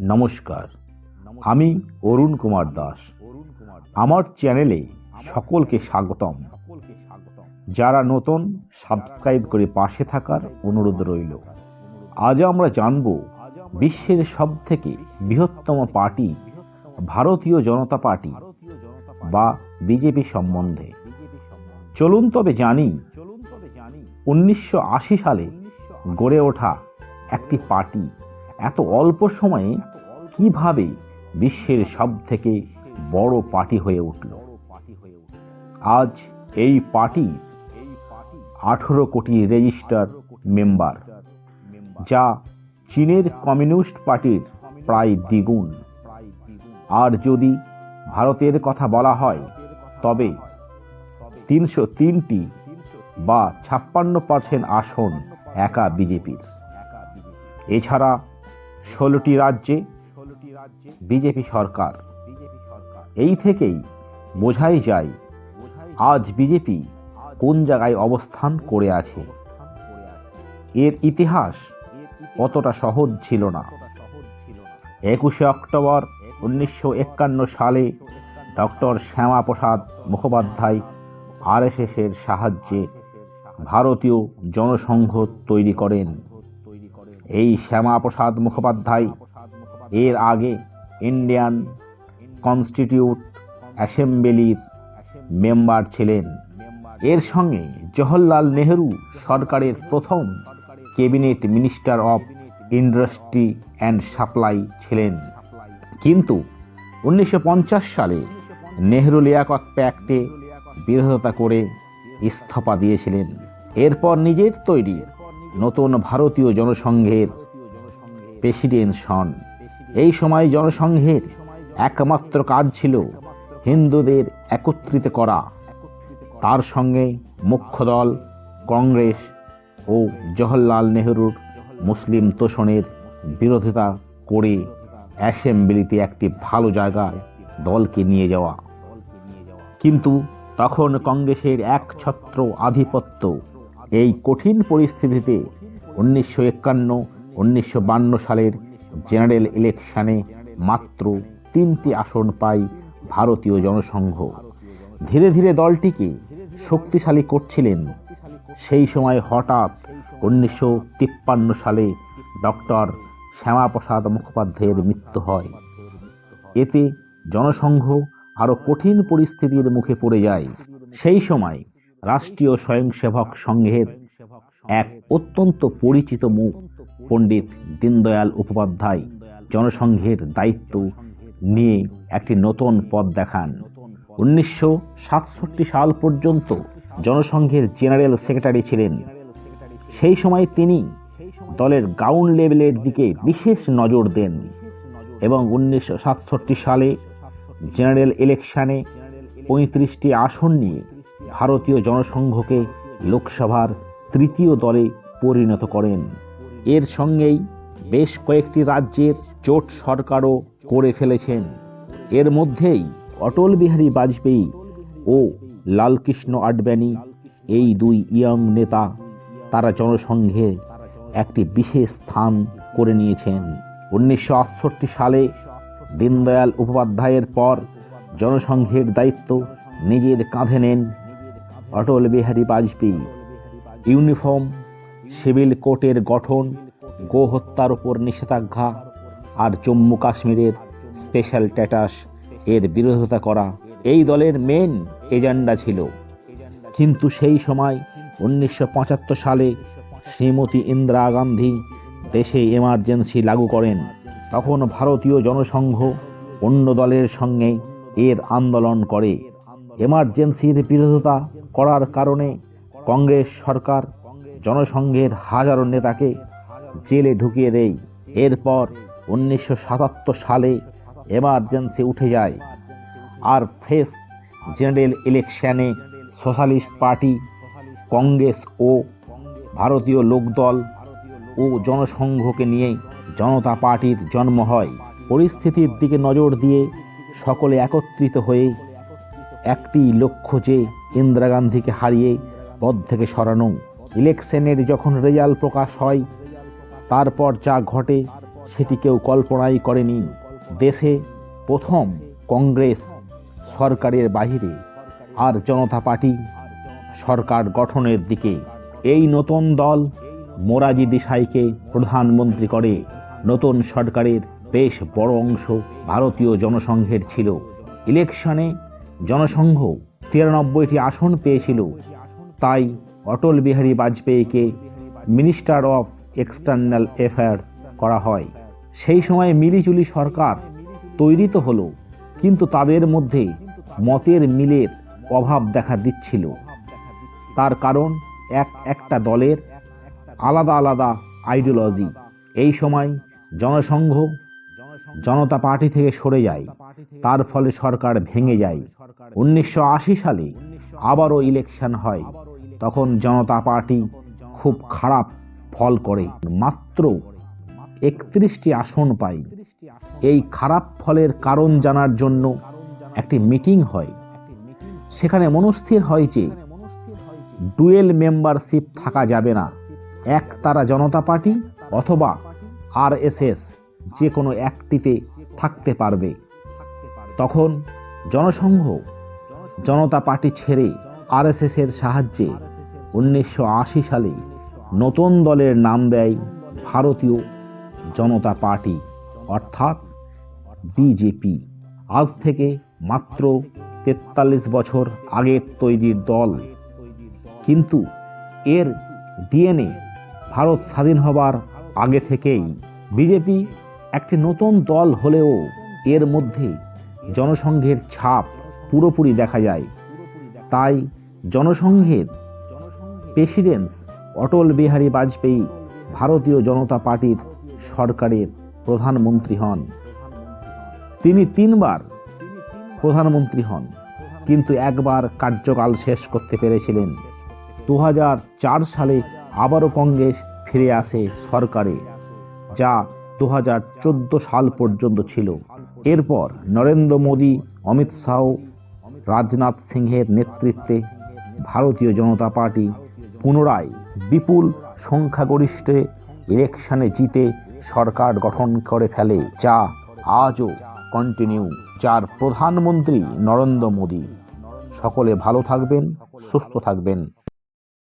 নমস্কার। আমি অরুণ কুমার দাস। আমার চ্যানেলে সকলকে স্বাগতম। যারা নতুন সাবস্ক্রাইব করে পাশে থাকার অনুরোধ রইল। আজ আমরা জানব বিশ্বের সব থেকে বৃহত্তম পার্টি ভারতীয় জনতা পার্টি বা বিজেপি সম্বন্ধে। চলুন তবে জানি উনিশশো আশি সালে গড়ে ওঠা একটি পার্টি। এত অল্প সময়ে কীভাবে বিশ্বের সব থেকে বড় পার্টি হয়ে উঠল? আজ এই পার্টি আঠেরো কোটি রেজিস্টার মেম্বার, যা চীনের কমিউনিস্ট পার্টির প্রায় দ্বিগুণ। আর যদি ভারতের কথা বলা হয়, তবে তিনশো তিনটি বা ছাপ্পান্ন পার্সেন্ট আসন একা বিজেপির। এছাড়া ষোলোটি রাজ্যে বিজেপি সরকার। এই থেকেই বোঝাই যায় আজ বিজেপি কোন জায়গায় অবস্থান করে আছে। এর ইতিহাস অতটা সহজ ছিল না। একুশে অক্টোবর উনিশশো একান্ন সালে ডক্টর শ্যামাপ্রসাদ মুখোপাধ্যায় আরএসএসের সাহায্যে ভারতীয় জনসংঘ তৈরি করেন। এই শ্যামাপ্রসাদ মুখোপাধ্যায়, এর আগে ইন্ডিয়ান কনস্টিটিউট অ্যাসেম্বলির মেম্বার ছিলেন। এর সঙ্গে জওহরলাল নেহরু সরকারের প্রথম cabinet minister of industry and supply ছিলেন। কিন্তু উনিশশো পঞ্চাশ সালে নেহরু লিয়াকত প্যাক্টে বিরোধিতা করে ইস্তফা দিয়েছিলেন। এরপর নিজের তৈরি নতুন ভারতীয় জনসংঘের প্রেসিডেন্ট হন এই সময় জনসংঘের একমাত্র কাজ ছিল হিন্দুদের একত্রিত করা। তার সঙ্গে মুখ্য দল কংগ্রেস ও জওহরলাল নেহরুর মুসলিম তোষণের বিরোধিতা করে অ্যাসেম্বলিতে একটি ভালো জায়গায় দলকে নিয়ে যাওয়া। কিন্তু তখন কংগ্রেসের এক ছত্র আধিপত্য এই কঠিন পরিস্থিতিতে উনিশশো একান্ন, উনিশশো বান্ন সালের জেনারেল ইলেকশনে মাত্র তিনটি আসন পায় ভারতীয় জনসংঘ। ধীরে ধীরে দলটিকে শক্তিশালী করছিলেন সেই সময় হঠাৎ উনিশশো তিপ্পান্ন সালে ডক্টর শ্যামাপ্রসাদ মুখোপাধ্যায়ের মৃত্যু হয়। এতে জনসংঘ আরও কঠিন পরিস্থিতির মুখে পড়ে যায়। সেই সময় রাষ্ট্রীয় স্বয়ংসেবক সংঘের এক অত্যন্ত পরিচিত মুখ, পণ্ডিত দীনদয়াল উপাধ্যায় জনসংঘের দায়িত্ব নিয়ে একটি নতুন পথ দেখান। উনিশশো সাতষট্টি সাল পর্যন্ত জনসংঘের জেনারেল সেক্রেটারি ছিলেন। সেই সময় তিনি দলের গ্রাউন্ড লেভেলের দিকে বিশেষ নজর দেন এবং উনিশশো সাতষট্টি সালে জেনারেল ইলেকশানে পঁয়ত্রিশটি আসন নিয়ে ভারতীয় জনসংঘকে লোকসভার তৃতীয় দলে পরিণত করেন। এর সঙ্গেই বেশ কয়েকটি রাজ্যের জোট সরকারও করে ফেলেছেন। এর মধ্যেই অটল বিহারী বাজপেয়ী ও লালকৃষ্ণ আডবাণী, এই দুই ইয়ং নেতা, তারা জনসংঘে একটি বিশেষ স্থান করে নিয়েছেন। উনিশশো আটষট্টি সালে দীনদয়াল উপাধ্যায়ের পর জনসংঘের দায়িত্ব নিজের কাঁধে নেন Atal Bihari Vajpayee. Uniform, civil court গঠন গো হত্যার উপর নিষেধাজ্ঞা আর জম্মু কাশ্মীরের স্পেশাল স্ট্যাটাস এর বিরোধিতা করা এই দলের মেন এজেন্ডা ছিল। কিন্তু সেই সময় উনিশশো পঁচাত্তর সালে শ্রীমতী ইন্দিরা গান্ধী দেশে এমার্জেন্সি লাগু করেন। তখন ভারতীয় জনসংঘ অন্য দলের সঙ্গে এর আন্দোলন করে। এমার্জেন্সির বিরোধিতা করার কারণে কংগ্রেস সরকার জনসংঘের হাজারো নেতাকে জেলে ঢুকিয়ে দেয়। এরপর উনিশশো সাতাত্তর সালে এমার্জেন্সি উঠে যায় আর ফেস জেনারেল ইলেকশনে সোশ্যালিস্ট পার্টি, কংগ্রেস ও ভারতীয় লোকদল ও জনসংঘকে নিয়ে জনতা পার্টির জন্ম হয়। পরিস্থিতির দিকে নজর দিয়ে সকলে একত্রিত হয়ে একটি লক্ষ্য যে ইন্দিরা গান্ধীকে হারিয়ে পদ থেকে সরানো। ইলেকশনের যখন রেজাল্ট প্রকাশ হয়, তারপর যা ঘটে সেটি কেউ কল্পনাই করেনি। দেশে প্রথম কংগ্রেস সরকারের বাহিরে আর জনতা পার্টি সরকার গঠনের দিকে। এই নতুন দল মোরাজি দেশাইকে প্রধানমন্ত্রী করে। নতুন সরকারের বেশ বড় অংশ ভারতীয় জনসংঘের ছিল। ইলেকশনে জনসংঘ তিরানব্বইটি আসন পেয়েছিল। তাই অটল বিহারী বাজপেয়ীকে মিনিস্টার অফ এক্সটার্নাল অ্যাফেয়ার্স করা হয়। সেই সময় মিলিজুলি সরকার তৈরি তো হলো, কিন্তু তাদের মধ্যে মতের মিলের অভাব দেখা দিচ্ছিল। তার কারণ এক একটা দলের আলাদা আলাদা আইডিওলজি এই সময় জনসংঘ জনতা পার্টি থেকে সরে যায়, তার ফলে সরকার ভেঙে যায়। উনিশশো আশি সালে আবারও ইলেকশন হয়। তখন জনতা পার্টি খুব খারাপ ফল করে। মাত্র একত্রিশটি আসন পায়। এই খারাপ ফলের কারণ জানার জন্য একটি মিটিং হয়। সেখানে মনস্থির হয় যে ডুয়েল মেম্বারশিপ থাকা যাবে না। এক তারা জনতা পার্টি অথবা আরএসএস যে কোনো একটিতে থাকতে পারবে। তখন জনসংঘ জনতা পার্টি ছেড়ে আরএসএস এর সাহায্যে উনিশশো আশি সালে নতুন দলের নাম দেয় ভারতীয় জনতা পার্টি, অর্থাৎ বিজেপি। আজ থেকে মাত্র তেতাল্লিশ বছর আগের তৈরির দল। কিন্তু এর ডিএনএ ভারত স্বাধীন হবার আগে থেকেই বিজেপি একটি নতুন দল হলেও এর মধ্যে জনসংঘের ছাপ পুরোপুরি দেখা যায়। তাই জনসংঘের প্রেসিডেন্ট অটল বিহারী বাজপেয়ী ভারতীয় জনতা পার্টির সরকারের প্রধানমন্ত্রী হন। তিনি তিনবার প্রধানমন্ত্রী হন, কিন্তু একবার কার্যকাল শেষ করতে পেরেছিলেন। দু হাজার চার সালে আবারও কংগ্রেস ফিরে আসে সরকারে, যা দু হাজার চোদ্দ সাল পর্যন্ত ছিল। এরপর নরেন্দ্র মোদী, অমিত শাহ রাজনাথ সিংহের নেতৃত্বে ভারতীয় জনতা পার্টি পুনরায় বিপুল সংখ্যাগরিষ্ঠে ইলেকশনে জিতে সরকার গঠন করে ফেলে, যা আজও কন্টিনিউ যার প্রধানমন্ত্রী নরেন্দ্র মোদী। সকলে ভালো থাকবেন, সুস্থ থাকবেন।